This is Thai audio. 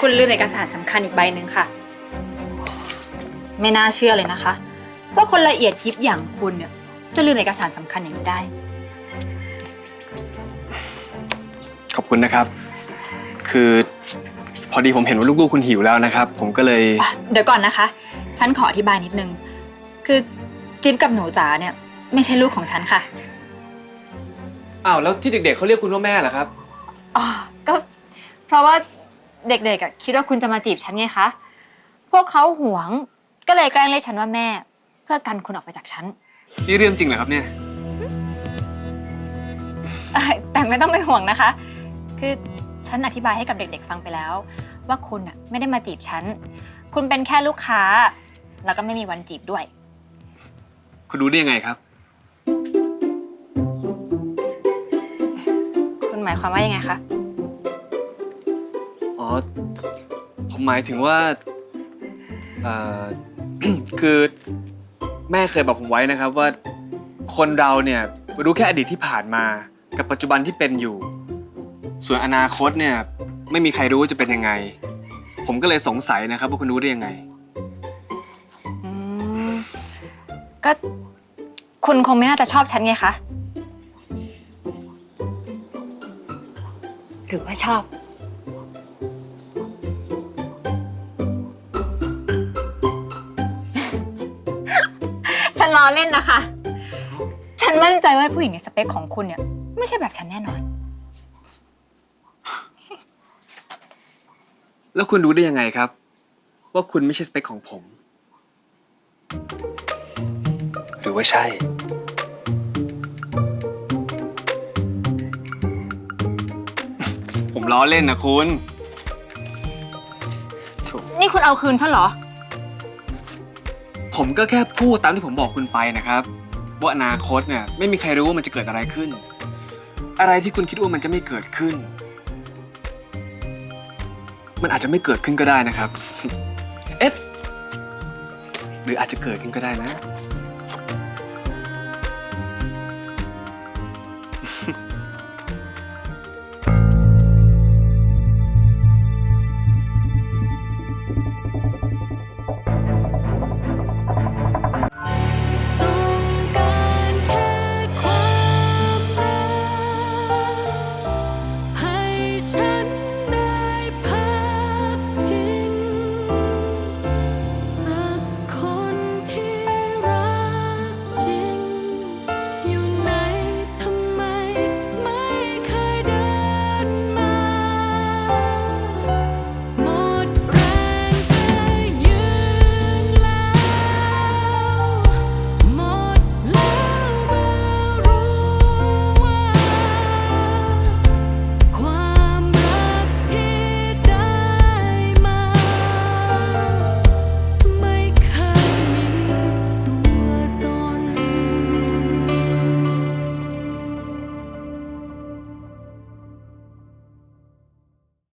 คุณลืมเอกสารสำคัญอีกใบหนึ่งค่ะ ไม่น่าเชื่อเลยนะคะ ว่าคนละเอียดยิบอย่างคุณเนี่ยจะลืมเอกสารสำคัญอย่างนี้ได้ ขอบคุณนะครับ คือพอดีผมเห็นว่าลูกๆคุณหิวแล้วนะครับ ผมก็เลยอะเดี๋ยวก่อนนะคะ ฉันขออธิบายนิดนึง คือจิ๊บกับหนูจ๋าเนี่ย ไม่ใช่ลูกของฉันค่ะ อ้าวแล้วที่เด็กๆเขาเรียกคุณว่าแม่เหรอครับ อ๋อ ก็เพราะว่า เด็กๆอะคิดว่าคุณจะมาจีบฉันไงคะ พวกเขาหวงก็เลยแกล้งเรียกฉันว่าแม่ เพื่อกันคุณออกไปจากฉันนี่เรื่องจริงเหรอครับเนี่ย เอ้ยแต่ไม่ต้องเป็นห่วงนะคะ คือฉันอธิบายให้กับเด็กๆฟังไปแล้ว ว่าคุณอะไม่ได้มาจีบฉัน คุณเป็นแค่ลูกค้า แล้วก็ไม่มีวันจีบด้วย คุณรู้ได้ยังไงครับ คุณหมายความว่ายังไงคะ อ๋อ ผมหมายถึงว่าเอ่อ คือแม่เคยบอกผมไว้นะครับว่า คนเราเนี่ยรู้แค่อดีตที่ผ่านมา กับปัจจุบันที่เป็นอยู่ ส่วนอนาคตเนี่ยไม่มีใครรู้ว่าจะเป็นยังไง ผมก็เลยสงสัยนะครับว่าคุณรู้ได้ยังไง อืมก็คุณคงไม่น่าจะชอบฉันไงคะ หรือว่าชอบ อเล่นนะคะ ฉันมั่นใจว่าผู้หญิงในสเปคของคุณเนี่ย ไม่ใช่แบบฉันแน่นอน แล้วคุณรู้ได้ยังไงครับ ว่าคุณไม่ใช่สเปคของผม หรือว่าใช่ ผมล้อเล่นนะคุณโถนี่คุณเอาคืนฉันเหรอ ผมก็แค่พูดตามที่ผมบอกคุณไปนะครับ ว่าอนาคตเนี่ยไม่มีใครรู้ว่ามันจะเกิดอะไรขึ้น อะไรที่คุณคิดว่ามันจะไม่เกิดขึ้น มันอาจจะไม่เกิดขึ้นก็ได้นะครับ เอ๊ะหรืออาจจะเกิดขึ้นก็ได้นะ